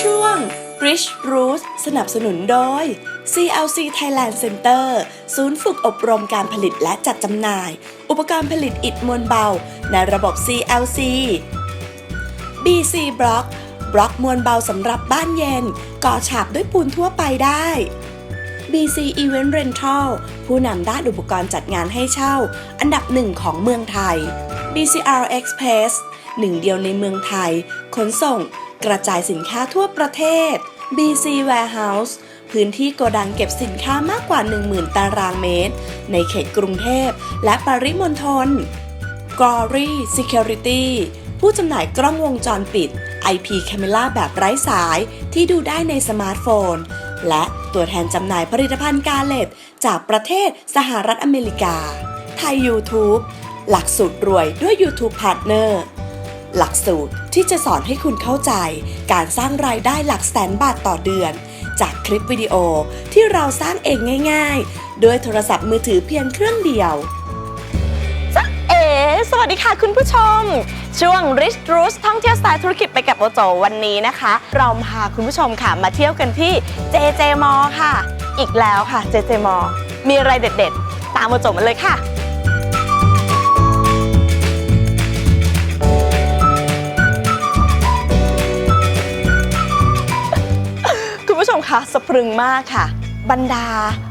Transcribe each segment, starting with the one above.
ช่วง Bridge Roots สนับสนุนโดย CLC Thailand Center ศูนย์ฝึกอบรมการผลิตและจัดจำหน่าย อุปกรณ์ผลิตอิฐมวลเบา ในระบบ CLC BC Block บล็อกมวลเบาสำหรับบ้านเย็น ก่อฉาบด้วยปูนทั่วไปได้ BC Event Rental ผู้นำด้านอุปกรณ์จัดงานให้เช่า อันดับหนึ่งของเมืองไทย BCR Express หนึ่งเดียวในเมืองไทย ขนส่ง กระจายสินค้าทั่วประเทศ BC Warehouse พื้นที่โกดังเก็บสินค้ามากกว่า 10,000 ตารางเมตร ในเขตกรุงเทพและปริมณฑล Glory Security ผู้จำหน่ายกล้องวงจรปิด IP Camera แบบไร้สายที่ดูได้ในสมาร์ทโฟน และตัวแทนจำหน่ายผลิตภัณฑ์กาเล็ตจากประเทศสหรัฐอเมริกา ไทย YouTube หลักสูตรรวยด้วย YouTube Partner หลักสูตรที่จะสอนให้คุณเข้าใจ การสร้างรายได้หลักแสนบาทต่อเดือน จากคลิปวิดีโอที่เราสร้างเองง่าย ๆ ด้วยโทรศัพท์มือถือเพียงเครื่องเดียว สวัสดีค่ะคุณผู้ชม ช่วง Rich r o o s ท่องเที่ยวสไตล์ธุรกิจไปกับโอโจวันนี้นะคะ เราพาคุณผู้ชมค่ะมาเที่ยวกันที่ JJ m a l l ค่ะ อีกแล้วค่ะ JJ m a l l มีอะไรเด็ดๆ ตามโอโจมาเลยค่ะคุณผู้ชมคะสะพรึงมากค่ะ บรรดา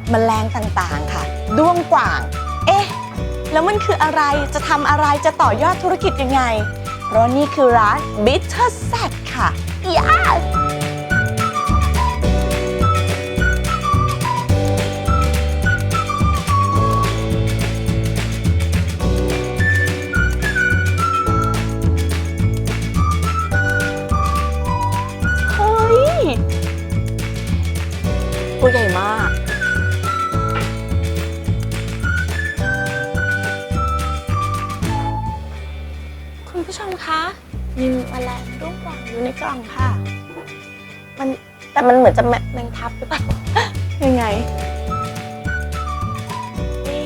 แมลงต่างๆค่ะ ด้วงกว่าง เอ๊ะ แล้วมันคืออะไรจะทำอะไรจะต่อยอดธุรกิจยังไง เพราะนี่คือร้าน Bitter Set ค่ะยางอยู่ในกล่องค่ะ มันแต่มันเหมือนจะแมแมงทับหรือเปล่า ยังไงเอ๊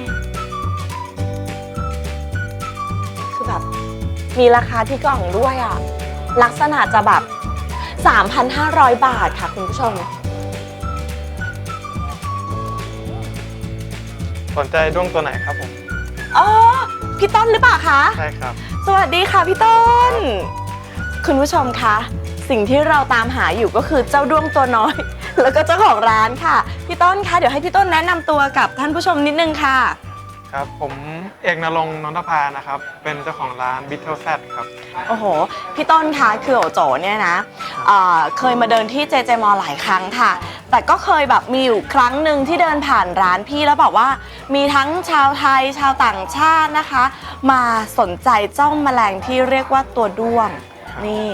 ะคือแบบ มีราคาที่กล่องด้วยอะ ลักษณะจะแบบ 3,500 บาทค่ะคุณผู้ชม สนใจด้วงตัวไหนครับผม อ๋อ พี่ต้นหรือเปล่าคะ ใช่ครับ สวัสดีค่ะพี่ต้น คุณผู้ชมคะ สิ่งที่เราตามหาอยู่ก็คือเจ้าด้วงตัวน้อย แล้วก็เจ้าของร้านค่ะ พี่ต้นคะเดี๋ยวให้พี่ต้นแนะนำตัวกับท่านผู้ชมนิดนึงค่ะ ครับ ผมเอกนรงค์นนทภานะครับ เป็นเจ้าของร้าน Bitter Set ครับ โอ้โห พี่ต้นคะคือโอโจเนี่ยนะเอ่อเคยมาเดินที่เจเจมอหลายครั้งค่ะ แต่ก็เคยแบบมีอยู่ครั้งหนึ่งที่เดินผ่านร้านพี่แล้วบอกว่า มีทั้งชาวไทยชาวต่างชาตินะคะ มาสนใจเจ้าแมลงที่เรียกว่าตัวด้วง นี่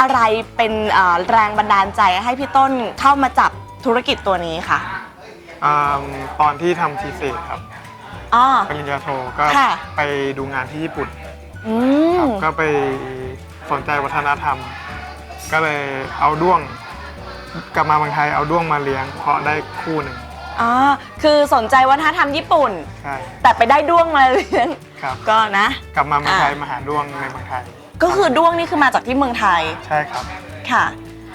อะไรเป็นเอ่อแรงบันดาลใจให้พี่ต้นเข้ามาจับธุรกิจตัวนี้ค่ะอ่าตอนที่ทำทีเศษครับอ๋อ ปริญญาโทก็ค่ะ ไปดูงานที่ญี่ปุ่นอืคมรับก็ไปสนใจวัฒนธรรม ก็เลยเอาด้วง กลับมาเมืองไทยเอาด้วงมาเลี้ยง เพราะได้คู่หนึ่งอ๋อคือสนใจวัฒนธรรมญี่ปุ่น ใช่แต่ไปได้ด้วงมาเลี้ยงครับ ก็นะ กลับมาเมืองไทยอะมาหาด้วงในเมืองไทย ก็คือด้วงนี่คือมาจากที่เมืองไทยใช่ครับ ค่ะ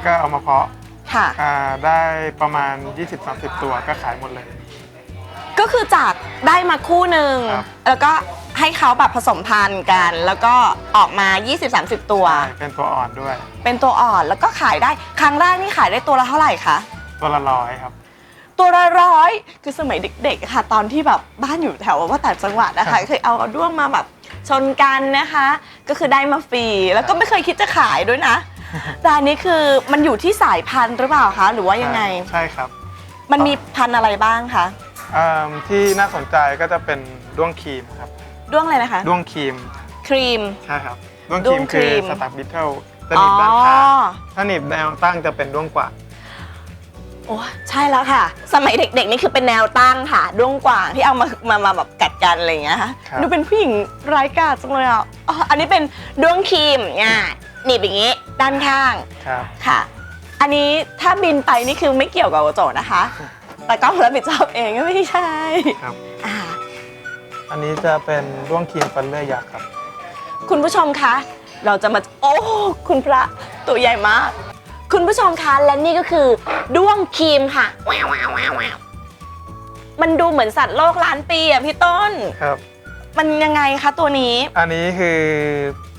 ก็เอามาเพาะค่ะ อ่าได้ประมาณ 20-30 ตัวก็ขายหมดเลย ก็คือจากได้มาคู่หนึ่งครับ แล้วก็ให้เขาแบบผสมพันธุ์กัน แล้วก็ออกมา 20-30 ตัว ใช่เป็นตัวอ่อนด้วย เป็นตัวอ่อนแล้วก็ขายได้ครั้งแรกนี่ขายได้ตัวละเท่าไหร่คะตัวละร้อยครับ ตัวละร้อยคือสมัยเด็กๆอะค่ะ ตอนที่แบบบ้านอยู่แถวว่าแต่างจังหวัดนะครัคะบเคยเอาด้วงมาแบบชนกันนะคะ ก็คือได้มาฟรีแล้วก็ไม่เคยคิดจะขายด้วยนะแต่อันนี้คือมันอยู่ที่สายพันธุ์หรือเปล่าคะหรือว่ายังไง ใช่ครับมันมีพันธุ์อะไรบ้างคะอ่าที่น่าสนใจก็จะเป็นด้วงครีมครับด้วงอะไรนะคะ ด้วงครีมครีม ใช่ครับด้วงด้ครีวมงคคืรีอม สตั๊กบิทเทิลจะหนีบด้านข้างถ้าหนีบแนวตั้งจะเป็นด้วงกว่าโอ้ใช่แล้วค่ะ สมัยเด็กๆนี่คือเป็นแนวตั้งค่ะด้วงกว่างที่เอามามามาแบบกัดกันอะไรอย่างเงี้ยค่ะครับ ดูเป็นผู้หญิงไร้ายกาจจังเลยอะอ๋ออันนี้เป็นด้วงครีมง่ายหนีบอย่างงี้ ด้านข้างครับ ค่ะ อันนี้ถ้าบินไปนี่คือไม่เกี่ยวกับโอโจนะคะ แต่กล้องรับผิดชอบเองก็ไม่ใช่ครับ อ่า อันนี้จะเป็นด้วงครีมฟันเลอร์ยักษ์ครับ คุณผู้ชมคะ เราจะมา โอ้ คุณพระตัวใหญ่มาก คุณผู้ชมคะและนี่ก็คือด้วงครีมค่ะแววแววแววแววมันดูเหมือนสัตว์โลกล้านปีอะพี่ต้น ครับ มันยังไงคะตัวนี้ อันนี้คือ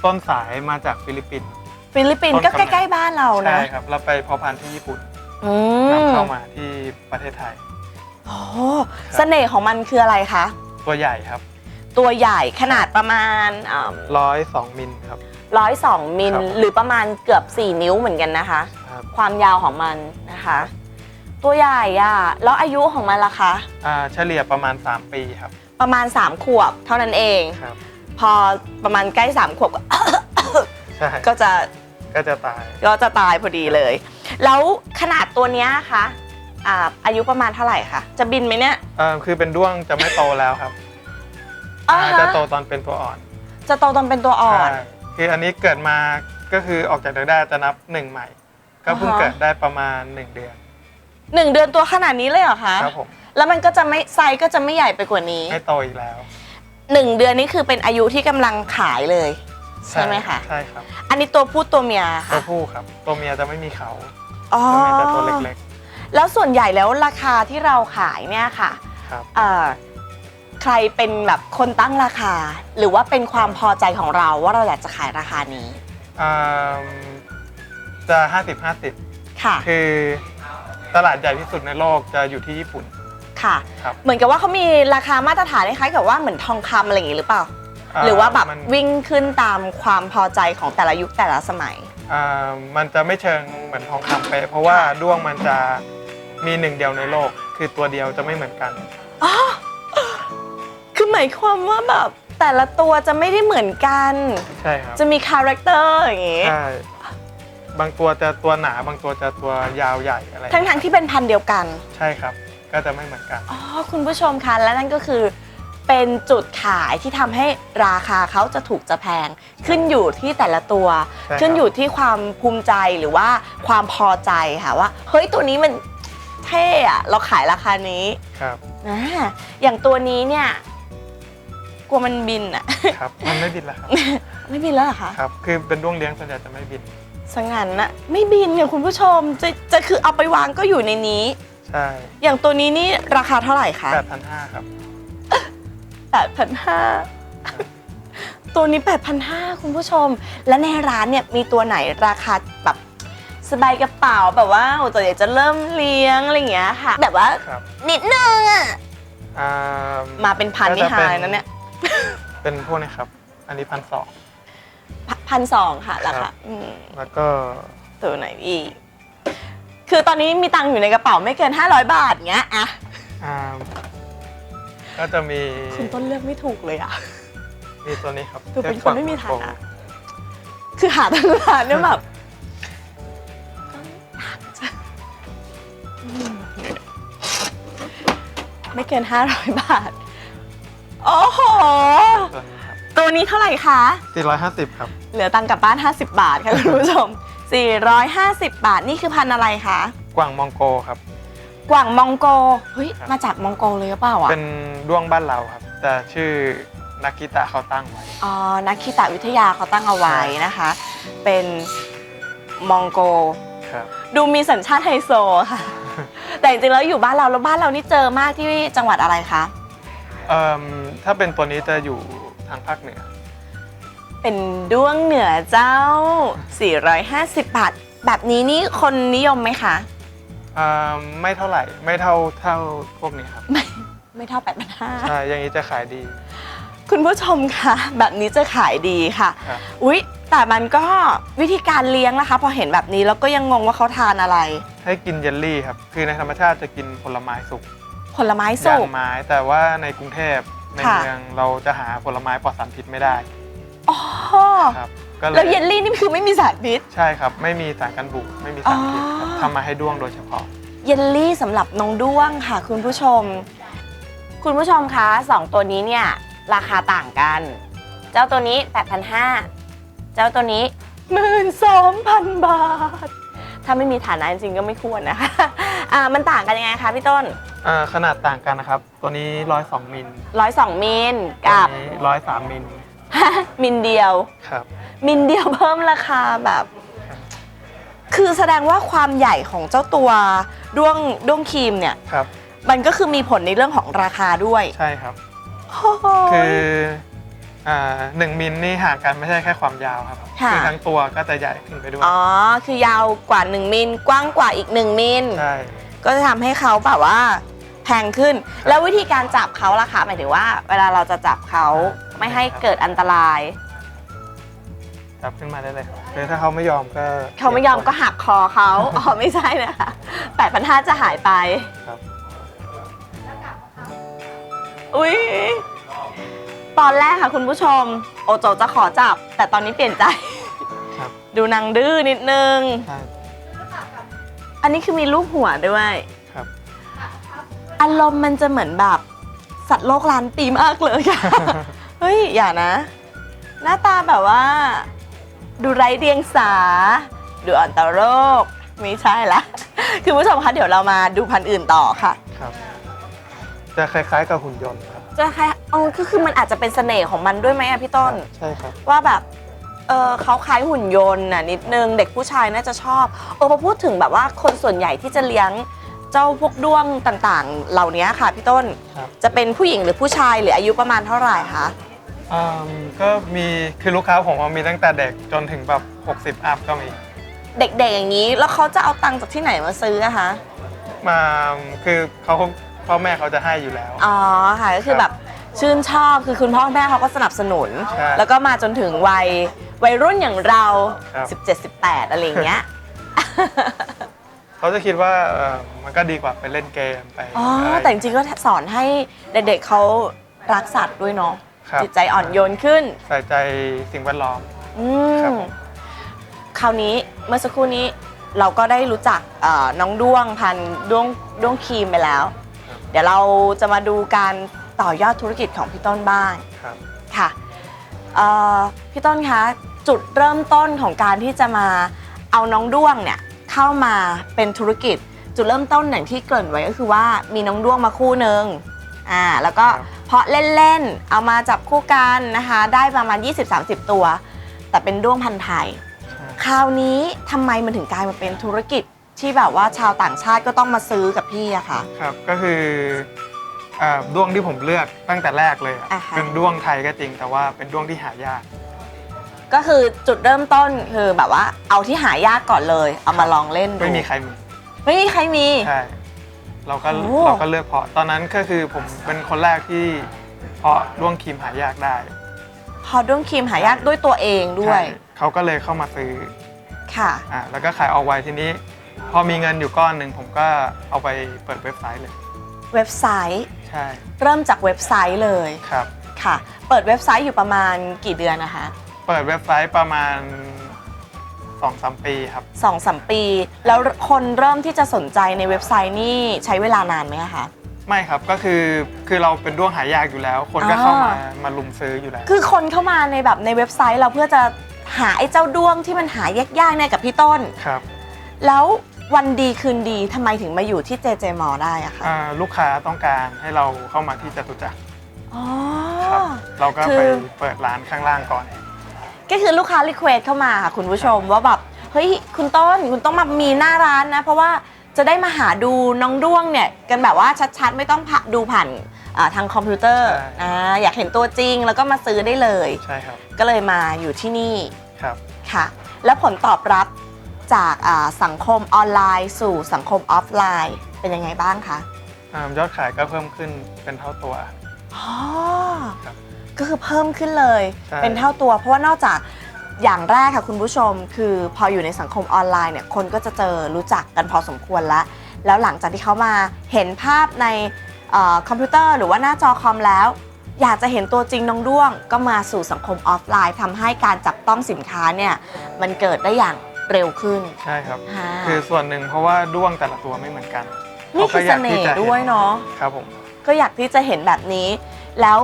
ต้นสายมาจากฟิลิปปินส์ ฟิลิปปินส์ก็ต้นกำเนิด ใกล้ๆบ้านเรานะใช่ครับเราไปเพาะพันธุ์ที่ญี่ปุ่นอืนำมเข้ามาที่ประเทศไทย โอ้เสน่ห์ของมันคืออะไรคะ ตัวใหญ่ครับ ตัวใหญ่ขนาดประมาณร้อยสองมิลครับ ร้อยสองมิลครับ หรือประมาณเกือบ 4 นิ้วเหมือนกันนะคะ ครับความยาวของมันนะคะ ตัวใหญ่อะแล้วอายุของมันล่ะคะ อ่าเฉลี่ยประมาณ 3 ปีครับประมาณ 3 ขวบเท่านั้นเอง ครับ พอประมาณใกล้ 3 ขวบก็ใช่ก็จะก็จะตายก็จะตายพอดีเลย แล้วขนาดตัวเนี้ยคะอ่าอายุประมาณเท่าไหร่คะจะบินไหมเนี่ยอ่าคือเป็นด้วงจะไม่โตแล้วครับอ่าอ่าฮะจะโตตอนเป็นตัวอ่อนจะโตตอนเป็นตัวอ่อน ใช่คืออันนี้เกิดมาก็คือออกจากเด็กได้จะนับหนึ่งใหม่ ก็เพิ่งอ่าฮะเกิดได้ประมาณ 1 เดือนหนึ่งเดือนตัวขนาดนี้เลยเหรอคะครับผมแล้วมันก็จะไม่ไซส์ก็จะไม่ใหญ่ไปกว่านี้ไม่โตอีกแล้วหนึ่งเดือนนี้คือเป็นอายุที่กำลังขายเลย ใช่ไหมคะ ใช่ครับอันนี้ตัวผู้ตัวเมียตัค่ะวผู้ครับตัวเมียจะไม่มีเขาอ๋อตัวเมียจะตัวเล็กแล้วส่วนใหญ่แล้วราคาที่เราขายเนี่ยค่ะๆครับ เอ่อใครเป็นแบบคนตั้งราคา หรือว่าเป็นความพอใจของเราว่าเราอยากจะขายราคานี้อ่า จะ 50 50 ค่ะ คือตลาดใหญ่ที่สุดในโลกจะอยู่ที่ญี่ปุ่น ค่ะ ครับ เหมือนกับว่าเขามีราคามาตรฐานคล้ายๆกับว่าเหมือนทองคำอะไรอย่างนี้หรือเปล่าาหรือว่าแบบมันวิ่งขึ้นตามความพอใจของแต่ละยุคแต่ละสมัย อ่ามันจะไม่เชิงเหมือนทองคำเป๊ะเพราะว่าด้วงมันจะมีหนึ่งเดียวในโลก คือตัวเดียวจะไม่เหมือนกันอ๋อคือหมายความว่าแบบแต่ละตัวจะไม่ได้เหมือนกัน ใช่ครับจะมีคาแรคเตอร์อย่างงี้ ใช่ บางตัวจะตัวหนาบางตัวจะตัวยาวใหญ่อะไรทั้งทั้งๆที่เป็นพันธุ์เดียวกัน ใช่ครับ ก็จะไม่เหมือนกัน อ๋อคุณผู้ชมคะและนั่นก็คือเป็นจุดขายที่ทำให้ราคาเขาจะถูกจะแพง ขึ้นอยู่ที่แต่ละตัว ใช่ครับ ขึ้นอยู่ที่ความภูมิใจหรือว่าความพอใจค่ะว่าเฮ้ยตัวนี้มันเท่อะเราขายราคานี้ครับนะอย่างตัวนี้เนี่ยกลัวมันบินอะ ครับ มันไม่บินแล้วครับ ไม่บินแล้วเหรอคะครับ คือเป็นด้วงเลี้ยงส่วนใหญ่จะไม่บิน สังงันนะไม่บินเนี่ยคุณผู้ชมจะจะคือเอาไปวางก็อยู่ในนี้ ใช่อย่างตัวนี้นี่ราคาเท่าไหร่คะแปดพันห้าครับแปดพันห้าตัวนี้แปดพันห้าคุณผู้ชม และในร้านเนี่ยมีตัวไหนราคาแบบสบายกระเป๋าแบบว่าโอ้ตัวอยากจะเริ่มเลี้ยงอะไรอย่างเงี้ยค่ะ แบบว่าครับนิดนึงอะอ่ามาเป็นพันนี่ก็จะหาเป็ยนะเนี่ย เป็นพวกนี้ครับ อันนี้พันสอง พันสองค่ะราครัคาบอืมแล้วก็ตัวไหนอีกคือตอนนี้มีตังค์อยู่ในกระเป๋าไม่เกิน 500 บาทเงี้ยอะอ่าก็จะมีคุณต้นเลือกไม่ถูกเลยอะมีตัวนี้ครับดูเป็นรียกคนไม่มีฐานะฝั่งโกคือหาตั้งนานเนี่ยแบบไม่เกิน 500 บาท โอ้โห ตัวนี้ครับตัวนี้เท่าไหร่คะ 450 ครับ เหลือตังค์กลับบ้าน 50 บาทค่ะคุณผู้ชม 450 บาทนี่คือพันธุ์อะไรคะกวางมองโกครับ กว่างมองโกเฮ้ยครับ มาจากมองโกเลยหรือเปล่าอะเป็นด้วงบ้านเราครับ แต่ชื่อนักกิตะเขาตั้งไว้ อ๋อนักคีตะวิทยาเขาตั้งเอาไว้นะคะ เป็นมองโก ครับ ดูมีสัญชาติไฮโซค่ะ แต่จริงๆแล้วอยู่บ้านเราแล้วบ้านเรานี่เจอมากที่จังหวัดอะไรคะ เอ่มถ้าเป็นตัวนี้จะอยู่ทางภาคเหนือ เป็นด้วงเหนือเจ้า 450 บาท แบบนี้นี่คนนิยมไหมคะเอ่อไม่เท่าไหร่ไม่เท่าเท่าพวกนี้ครับ ไม่ไม่เท่า8,500ใช่อย่างนี้จะขายดี คุณผู้ชมคะแบบนี้จะขายดีค่ะ ครับ อุ๊ย แต่มันก็วิธีการเลี้ยงนะคะ พอเห็นแบบนี้แล้วก็ยังงงว่าเขาทานอะไร ให้กินเยลลี่ครับ คือในธรรมชาติจะกินผลไม้สุกผลไม้อสุย่ากงไม้แต่ว่าในกรุงเทพ ในค่ะ เมืองเราจะหาผลไม้ปลอดสารพิษไม่ได้อ๋อครับ ก็เลแล้วเยยลลี่นี่คือไม่มีสารพิษ ใช่ครับ ไม่มีสารกันบูดไม่มีสารพิษครับอ๋อ ทำมาให้ด้วงโดยเฉพาะ เยลลี่สำหรับน้องด้วงค่ะ คุณผู้ชม คุณผู้ชมคะสองตัวนี้เนี่ย ราคาต่างกัน เจ้าตัวนี้ 8,500 เจ้าตัวนี้ 12,000 บาท ถ้าไม่มีฐานะจริงๆก็ไม่ควรนะคะ อ่ามันต่างกันยังไงคะพี่ต้น อ่าขนาดต่างกันนะครับ ตัวนี้ร้อยสองมิลร้อยสองมิลตัวกับนี้ร้อยสามมิลมิลเดียว ครับ มิลเดียวเพิ่มราคาแบบ คือแสดงว่าความใหญ่ของเจ้าตัวด้วงด้วงครีมเนี่ย ครับ มันก็คือมีผลในเรื่องของราคาด้วย ใช่ครับโอ้โหคืออ่าหนึ่งมิลนี่ห่างกันไม่ใช่แค่ความยาวครับค่ะอทั้งตัวก็จะใหญ่ขึ้นไปด้วย อ๋อ คือยาวกว่า 1มิลกว้างกว่าอีก 1มิลใช่ก็จะทำให้เขาแบบว่า แพงขึ้น แล้ววิธีการจับเขาล่ะคะหมายถึงว่า เวลาเราจะจับเขาไม่ให้เกิดอันตราย จับขึ้นมาได้เลยครับคือถ้าเขาไม่ยอมก็เขาไม่ยอมก็หักคอเขาอ๋อไม่ใช่นะคะแปดพันห้าจะหายไป ครับ อุ๊ยตอนแรกค่ะคุณผู้ชม โอโจจะขอจับ แต่ตอนนี้เปลี่ยนใจ ครับดูนางดื้อนิดนึง ใช่อันนี้คือมีรูปหัวด้วยครับ อารมณ์มันจะเหมือนแบบสัตว์โลกล้านปีมากเลยอะ เฮ้ย อย่านะ หน้าตาแบบว่า ดูไร้เดียงสา ดูอ่อนต่อโรค ไม่ใช่ละ คือผู้ชมคะเดี๋ยวเรามาดูพันธุ์อื่นต่อค่ะ ครับ จะคล้ายๆกับหุ่นยนต์ครับจะแค่อ๋อก็คือมันอาจจะเป็นเสน่ห์ของมันด้วยไหมอะพี่ต้น ใช่ครับ ว่าแบบ เออเขาคล้ายหุ่นยนต์น่ะนิดนึง เด็กผู้ชายน่าจะชอบ เออพอพูดถึงแบบว่าคนส่วนใหญ่ที่จะเลี้ยง เจ้าพวกด้วงต่างๆ เหล่านี้ค่ะพี่ต้น ครับ จะเป็นผู้หญิงหรือผู้ชายหรืออายุประมาณเท่าไหร่คะ อืมก็มีคือลูกค้าผมว่ามีตั้งแต่เด็กจนถึงแบบ60 อัพก็มี เด็กๆอย่างนี้ แล้วเขาจะเอาตังค์จากที่ไหนมาซื้ออะคะ มาคือเขาพ่อแม่เขาจะให้อยู่แล้ว อ๋อค่ะก็คือครับแบบชื่นชอบคือคุณพ่อแม่เขาก็สนับสนุน ใช่แล้วก็มาจนถึงวัยวัยรุ่นอย่างเรา ครับ 17 18 อะไรอย่างเงี้ย เขาจะคิดว่าเอ่อมันก็ดีกว่าไปเล่นเกมไปอ๋ออะไร แต่จริงๆก็สอนให้เด็กๆเขารักสัตว์ด้วยเนาะครับ จิตใจอ่อนโยนขึ้น ใส่ใจสิ่งแวดล้อม อืครับมผม คราวนี้เมื่อสักครู่นี้เราก็ได้รู้จักเอ่อน้องด้วงพันธุ์ด้วงด้วงครีมไปแล้ว เดี๋ยวเราจะมาดูการต่อยอดธุรกิจของพี่ต้นบ้างครับ ค่ะเอ่อพี่ต้นคะจุดเริ่มต้นของการที่จะมาเอาน้องด้วงเนี่ย เข้ามาเป็นธุรกิจ จุดเริ่มต้นอย่างที่เกริ่นไว้ก็คือว่ามีน้องด้วงมาคู่หนึ่งอ่าแล้วก็ครับเพาะเล่นๆเอามาจับคู่กันนะคะ ได้ประมาณ 20-30 ตัว แต่เป็นด้วงพันธุ์ไทยใช่คราวนี้ทำไมมันถึงกลายมาเป็นธุรกิจที่แบบว่าชาวต่างชาติก็ต้องมาซื้อกับพี่อะคะครับก็คืออ่าด้วงที่ผมเลือกตั้งแต่แรกเลยอะอ่าฮะ เป็นด้วงไทยก็จริงแต่ว่าเป็นด้วงที่หายาก ก็คือจุดเริ่มต้นคือแบบว่าเอาที่หายากก่อนเลย เอามาลองเล่นดูไม่มีใครมีไม่มีใครมี ใช่เราก็โอ้ เราก็เลือกเพาะตอนนั้นก็คือผมเป็นคนแรกที่เพาะด้วงครีมหายากได้พอด้วงครีมหายากด้วยตัวเองด้วย ใช่เขาก็เลยเข้ามาซื้อค่ะ อ่าแล้วก็ขายออกไวทีนี้ พอมีเงินอยู่ก้อนหนึ่งผมก็เอาไปเปิดเว็บไซต์เลย เว็บไซต์ ใช่เริ่มจากเว็บไซต์เลยครับ ค่ะ เปิดเว็บไซต์อยู่ประมาณกี่เดือนนะคะเปิดเว็บไซต์ประมาณ2อสปีครับ สองสามปี แล้วคนเริ่มที่จะสนใจในเว็บไซต์นี่ใช้เวลานานไหมอะคะ ไม่ครับก็คือคือเราเป็นด้วงหายากอยู่แล้ว คนก็อ่าเข้ามามาลุมซื้ออยู่แล้ว คือคนเข้ามาในแบบในเว็บไซต์เราเพื่อจะหาไอ้เจ้าด้วงที่มันหายากๆเนี่ยกับพี่ต้น ครับแล้ววันดีคืนดีทำไมถึงมาอยู่ที่ JJ m ได้อะคะอ่าลูกค้าต้องการให้เราเข้ามาที่จตุจักรอ๋อ ครับ เราก็คือ ไปเปิดร้านข้างล่างก่อน ก็คือลูกค้ารีเควสเข้ามาค่ะคุณผู้ชมว่าแบบเฮ้ยคุณต้นคุณต้องมามีหน้าร้านนะ เพราะว่าจะได้มาหาดูน้องด้วงเนี่ยกันแบบว่าชัดๆ ไม่ต้องผ่าดูผ่านอ่าทางคอมพิวเตอร์ใช่ อ่าอยากเห็นตัวจริงแล้วก็มาซื้อได้เลย ใช่ครับก็เลยมาอยู่ที่นี่ครับ ค่ะ แล้วผลตอบรับจากอ่าสังคมออนไลน์ สู่สังคมออฟไลน์ เป็นยังไงบ้างคะ อ่ายอดขายก็เพิ่มขึ้นเป็นเท่าตัว อ๋อ ครับ ก็คือเพิ่มขึ้นเลย ใช่ เป็นเท่าตัว เพราะว่านอกจากอย่างแรกค่ะคุณผู้ชม คือพออยู่ในสังคมออนไลน์เนี่ยคนก็จะเจอรู้จักกันพอสมควรแล้วแล้วหลังจากที่เขามาเห็นภาพในเออคอมพิวเตอร์ หรือว่าหน้าจอคอมแล้ว อยากจะเห็นตัวจริงน้องด้วง ก็มาสู่สังคมออฟไลน์ทำให้การจับต้องสินค้าเนี่ยมันเกิดได้อย่างเร็วขึ้นใช่ครับอ่าคือส่วนหนึ่งเพราะว่าด้วงแต่ละตัวไม่เหมือนกันนี่คือขาเสก็ยากน่ที่ห์จะห็ด้วยเนาะ ครับผม ก็อยากที่จะเห็นแบบนี้ แล้ว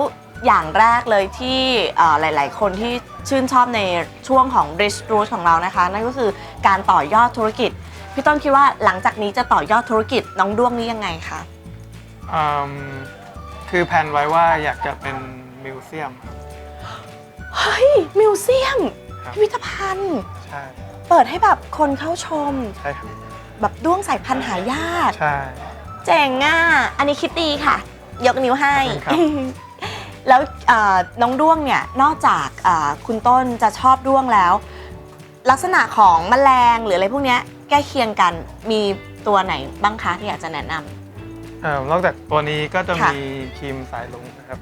อย่างแรกเลยที่เอ่อหลาย ๆ คนที่ชื่นชอบในช่วงของ Rich Root ของเรานะคะ นั่นก็คือการต่อยอดธุรกิจ พี่ต้นคิดว่าหลังจากนี้จะต่อยอดธุรกิจน้องด้วงนี้ยังไงคะ อืมคือแผนไว้ว่าอยากจะเป็นมิวเซียมครับ เฮ้ย มิวเซียม ครับ พิพิธภัณฑ์ ใช่เปิดให้แบบคนเข้าชม ใช่ครับแบบด้วงสายพันธุ์หายาก ใช่ เจ๋งอะ อันนี้คิดดีค่ะ ยกนิ้วให้ ขอบคุณครับ แล้วเอ่อน้องด้วงเนี่ยนอกจากเอ่อคุณต้นจะชอบด้วงแล้ว ลักษณะของแมลงหรืออะไรพวกเนี้ยใกล้เคียงกันมีตัวไหนบ้างคะที่อยากจะแนะนำ เอ่อนอกจากตัวนี้ก็จะค่ะ มีครีมสายลุงนะครับ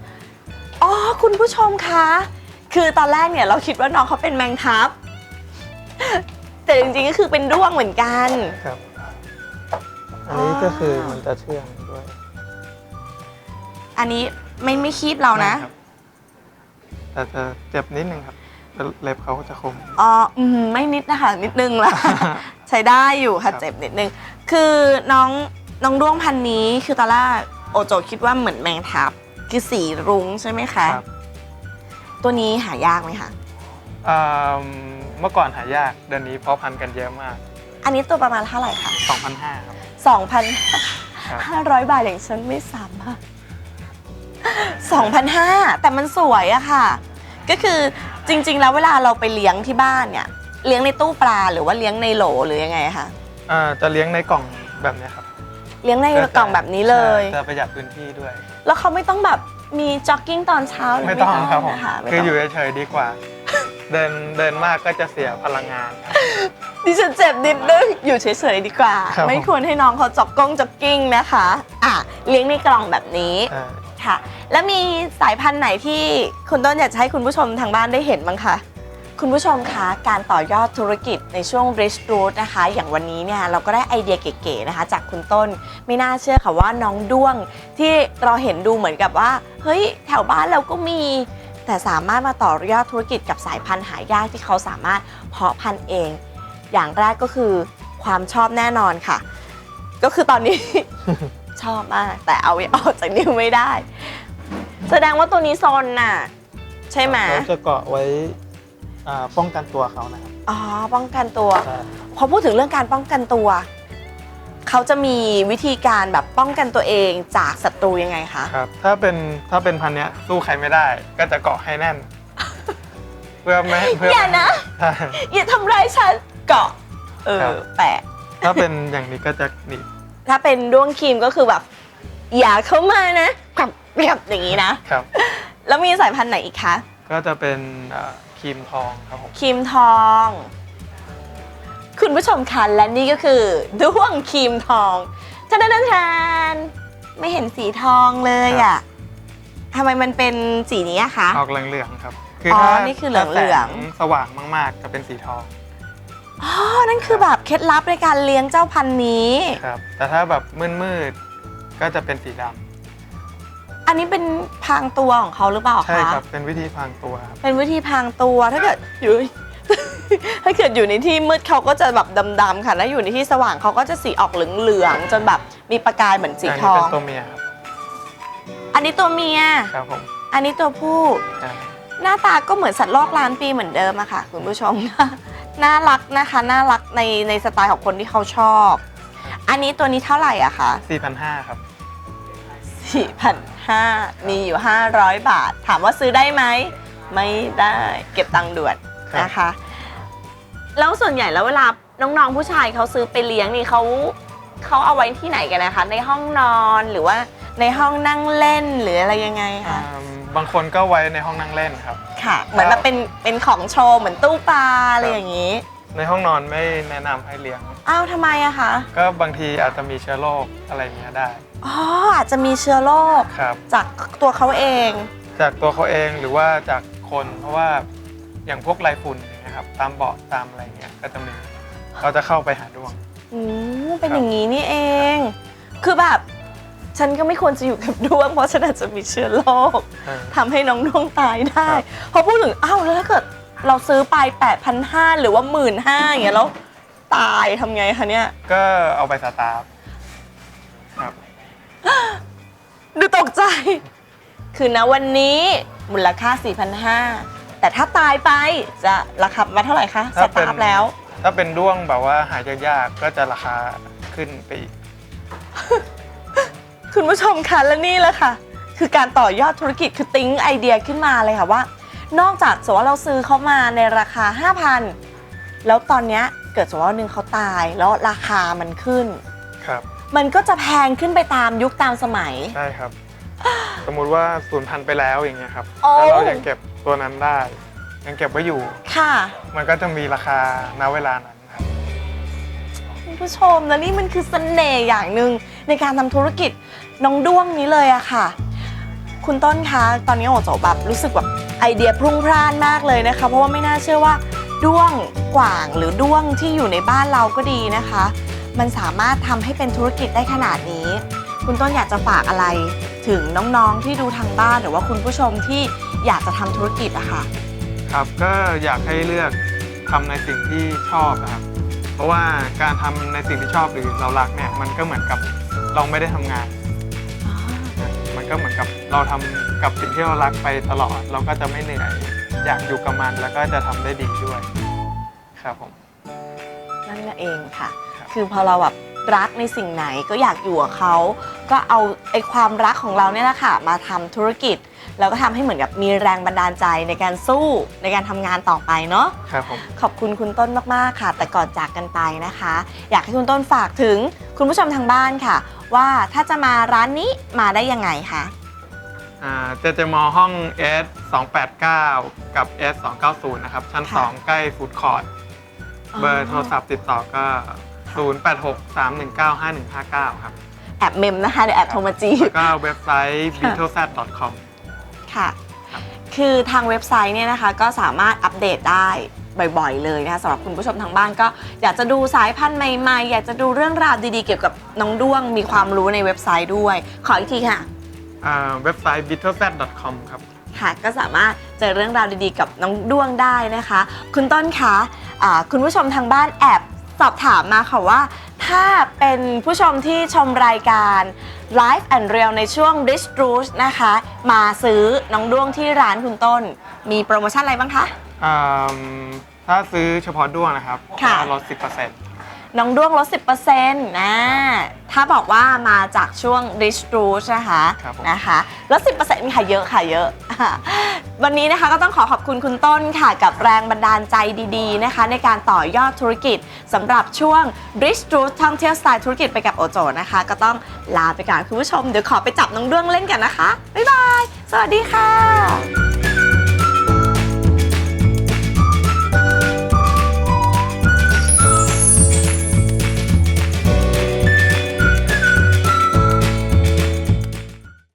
อ๋อคุณผู้ชมคะ คือตอนแรกเนี่ยเราคิดว่าน้องเขาเป็นแมงทับ แต่จริงๆก็คือเป็นด้วงเหมือนกัน ครับ อันนี้ก็คือมันจะเชื่องด้วย อันนี้ ไม่ไม่คีบเรานะครับแต่จะเจ็บนิดนึงครับเล็บเขาจะคม อ๋ออืมไม่นิดนะคะนิดนึงละ ใช้ได้อยู่ค่ะครับ เจ็บนิดนึง คือน้องน้องด้วงพันธุ์นี้คือตอนแรกโอโจคิดว่าเหมือนแมงทับ คือสีรุ้งใช่ไหมคะ ครับตัวนี้หายากไหมคะ อืมเมื่อก่อนหายากเดือนนี้เพาะพันธุ์กันเยอะมาก อันนี้ตัวประมาณเท่าไหร่คะ2,500ครับ 2,500 ครับ บาทอย่างฉันไม่สามารถ 2,500 แต่มันสวยอะค่ะ ก็คือจริง ๆ แล้วเวลาเราไปเลี้ยงที่บ้านเนี่ย เลี้ยงในตู้ปลาหรือว่าเลี้ยงในโหลหรือยังไงคะ อ่าจะเลี้ยงในกล่องแบบเนี้ยครับเลี้ยงในกล่องแบบนี้เลย ใช่จะประหยัดพื้นที่ด้วย แล้วเขาไม่ต้องแบบมีจ็อกกิ้งตอนเช้าหรือไม่ต้องครับผมนะคะไม่คือต้งอยู่เฉยๆดีกว่า เดินเดินมากก็จะเสียพลังงานครับดิฉันเจ็บนิดนึงอยู่เฉยๆดีกว่า ครับ ไม่ควรให้น้องเขาจ็อกกงจ็อกกิ้งนะคะ อะเลี้ยงในกล่องแบบนี้ใช่ ค่ะ แล้วมีสายพันธุ์ไหนที่คุณต้นอยากจะให้คุณผู้ชมทางบ้านได้เห็นบ้างคะ คุณผู้ชมคะการต่อยอดธุรกิจในช่วง Rich Root นะคะ อย่างวันนี้เนี่ยเราก็ได้ไอเดียเก๋ๆนะคะ จากคุณต้นไม่น่าเชื่อค่ะว่าน้องด้วงที่เราเห็นดูเหมือนกับว่า เฮ้ย แถวบ้านเราก็มี แต่สามารถมาต่อยอดธุรกิจกับสายพันธุ์หายากที่เขาสามารถเพาะพันธุ์เอง อย่างแรกก็คือความชอบแน่นอนค่ะ ก็คือตอนนี้ ชอบมาก แต่เอาออกจากนิ้วไม่ได้ แสดงว่าตัวนี้ซนน่ะ ใช่ไหมเขาจะเกาะไว้อ่าป้องกันตัวเขานะครับอ๋อป้องกันตัวใช่พอพูดถึงเรื่องการป้องกันตัว เขาจะมีวิธีการแบบป้องกันตัวเองจากศัตรูยังไงคะครับ ถ้าเป็นถ้าเป็นพันธุ์เนี้ยสู้ใครไม่ได้ ก็จะเกาะให้แน่น เพื่อไม่ให้เพื่ออย่านะ ใช่ อย่าทำร้ายฉันเกาะเอครัอบแปะ ถ้าเป็นอย่างนี้ก็จะหนีบถ้าเป็นด้วงครีมก็คือแบบ อย่าเข้ามานะ แบบแบบอย่างนี้นะ ครับ แล้วมีสายพันธุ์ไหนอีกคะก็จะเป็นอ่าครีมทองครับผมครีมทอง คุณผู้ชมคะและนี่ก็คือด้วงครีมทองทานทานทานไม่เห็นสีทองเลยอะทำไมมันเป็นสีนี้อะคะ ออกเหลืองๆครับอ๋อถ้านี่คือเหลืองๆ ถ้าแสสว่างมากๆจะเป็นสีทองอ๋อ นั่นคือแบบเคล็ดลับในการเลี้ยงเจ้าพันธุ์นี้ ครับ แต่ถ้าแบบมืดๆก็จะเป็นสีดำ อันนี้เป็นพรางตัวของเขาหรือเปล่าคะ ใช่ครับ เป็นวิธีพรางตัวครับเป็นวิธีพรางตัวถ้าเกิดอยู่ ถ้าเกิดอยู่ในที่มืดเขาก็จะแบบดำๆค่ะแล้วอยู่ในที่สว่างเขาก็จะสีออกเหลืองๆจนแบบมีประกายเหมือนสีอันทนี้อเป็งนตัวเมียครับอันนี้ตัวเมีย ครับผมอันนี้ตัวผู้ใช่หน้าตาก็เหมือนสัตว์โลกล้านปีเหมือนเดิมอะค่ะ คุณผู้ชม น่ารักนะคะน่ารักในในสไตล์ของคนที่เขาชอบ อันนี้ตัวนี้เท่าไหร่อะคะ4,500ครับ 4,500มีอยู่ 500 บาท ถามว่าซื้อได้ไหม ไม่ได้เก็บตังค์ด่วนครับ นะคะ แล้วส่วนใหญ่แล้วเวลาน้องๆผู้ชายเขาซื้อไปเลี้ยงนี่เขาเขาเอาไว้ที่ไหนกันนะคะ ในห้องนอนหรือว่าในห้องนั่งเล่นหรืออะไรยังไงอ่าคะบางคนก็ไว้ในห้องนั่งเล่นครับ ค่ะ เหมือนแบบเป็นเป็นของโชว์เหมือนตู้ปลาอะไรอย่างนี้ ในห้องนอนไม่แนะนำให้เลี้ยง อ้าวทำไมอะคะ ก็บางทีอาจจะมีเชื้อโรคอะไรเงี้ยได้อ๋ออาจจะมีเชื้อโรคครับ จากตัวเขาเอง จากตัวเขาเองหรือว่าจากคนเพราะว่าอย่างพวกไรฝุ่นอย่างเงี้ยครับตามเบาะตามอะไรเงี้ยก็จะมีเขาจะเข้าไปหาดวง อืมเป็นครับอย่างนี้นี่เอง คือแบบ ฉันก็ไม่ควรจะอยู่กับด้วงเพราะฉันอาจจะมีเชื้อโรคเออทำให้น้องด้วงตายได้ ครับ พอพูดถึงอ้าวแล้วถ้าเกิดเราซื้อไป 8,500 หรือว่า 1 5ื่นอย่างเงี้ยแล้ว ตายทำไงคะเนี่ย ก็เอาไปสตาร์ฟครับ ดูตกใจ คือณวันนี้มูลค่า 4,500 แต่ถ้าตายไปจะราคามาเท่าไหร่คะ สถ้าเป็น ตาร์ฟแล้ว ถ้าเป็นด้วงแบบว่าหายากๆก็จะราคาขึ้นไปอีก คุณผู้ชมคะและนี่แหละค่ะ คือการต่อยอดธุรกิจคือติ้งไอเดียขึ้นมาเลยค่ะว่า นอกจากสมมติว่าเราซื้อเขามาในราคา 5,000 แล้วตอนเนี้ย เกิดสมมติว่าวันหนึ่งเขาตายแล้วราคามันขึ้น ครับ มันก็จะแพงขึ้นไปตามยุคตามสมัย ใช่ครับ สมมุติว่าสูญพันธุ์ไปแล้วอย่างเงี้ยครับโอ้ แล้วเรายังเก็บตัวนั้นได้ ยังเก็บไว้อยู่ ค่ะ มันก็จะมีราคาณเวลานั้นครับ คุณผู้ชมและนี่มันคือเสน่ห์อย่างหนึ่งในการทำธุรกิจน้องด้วงนี้เลยอะค่ะ คุณต้นคะตอนนี้โอโจแบบรู้สึกแบบไอเดียพรุ่งพร่านมากเลยนะคะ เพราะว่าไม่น่าเชื่อว่า ด้วงกว่างหรือด้วงที่อยู่ในบ้านเราก็ดีนะคะ มันสามารถทำให้เป็นธุรกิจได้ขนาดนี้ คุณต้นอยากจะฝากอะไรถึงน้องๆที่ดูทางบ้านหรือว่าคุณผู้ชมที่อยากจะทำธุรกิจอะค่ะ ครับก็อยากให้เลือกทำในสิ่งที่ชอบนะครับ เพราะว่าการทำในสิ่งที่ชอบหรือเรารักเนี่ยมันก็เหมือนกับเราไม่ได้ทำงานนะมันก็เหมือนกับเราทำกับสิ่งที่เรารักไปตลอด เราก็จะไม่เหนื่อย อยากอยู่กับมันแล้วก็จะทำได้ดีด้วยครับผม นั่นเองค่ะ ครับ คือพอเราแบบรักในสิ่งไหนก็อยากอยู่กับเขา ก็เอาไอ้ความรักของเราเนี่ยแหละค่ะมาทำธุรกิจ แล้วก็ทำให้เหมือนกับมีแรงบันดาลใจในการสู้ในการทำงานต่อไปเนาะ ครับผม ขอบคุณคุณต้นมากๆค่ะ แต่ก่อนจากกันไปนะคะ อยากให้คุณต้นฝากถึงคุณผู้ชมทางบ้านค่ะ ว่าถ้าจะมาร้านนี้มาได้ยังไงคะ เจเจมอห้อง S 289 กับ S 290นะครับ ชั้น ค่ะ 2 ใกล้ฟู้ดคอร์ทเบอร์โทรศัพท์ติดต่อก็ 086 319 5159 ครับ แอบเมมนะคะเดี๋ยวแอบโทรมาจีบแล้วก็เว็บไซต์ค่ะ beetlesat.com ค่ะครับคือทางเว็บไซต์เนี่ยนะคะก็สามารถอัปเดตได้บ่อยๆ เลยนะคะสำหรับคุณผู้ชมทางบ้านก็อยากจะดูสายพันธุ์ใหม่ๆ อยากจะดูเรื่องราวดีๆ เกี่ยวกับน้องด้วงมีความรู้ในเว็บไซต์ด้วย ขออีกทีค่ะอ่า เว็บไซต์ beetlesat.com ครับค่ะก็สามารถเจอเรื่องราวดีๆ กับน้องด้วงได้นะคะ คุณต้นคะอ่าคุณผู้ชมทางบ้านแอบสอบถามมาค่ะว่า ถ้าเป็นผู้ชมที่ชมรายการ Live and Real ในช่วง Rich r o o t นะคะ มาซื้อน้องด้วงที่ร้านคุณต้น มีโปรโมชั่นอะไรบ้างคะอ่าถ้าซื้อเฉพาะด้วงนะครับค่ะก็ลด10% น้องด้วงลด 10%นะถ้าบอกว่ามาจากช่วง Rich r o o t นะคะครับผม นะคะลด 10%ค่ะเยอะค่ะเยอะ วันนี้นะคะก็ต้องขอขอบคุณคุณต้นค่ะ กับแรงบันดาลใจดีๆนะคะ ในการต่อยอดธุรกิจสำหรับช่วง Rich r o o t ท่องเที่ยวสไตล์ธุรกิจไปกับโอโจนะคะ ก็ต้องลาไปก่อนคุณผู้ชม เดี๋ยวขอไปจับน้องด้วงเล่นกันนะคะ บ๊ายบาย สวัสดีค่ะ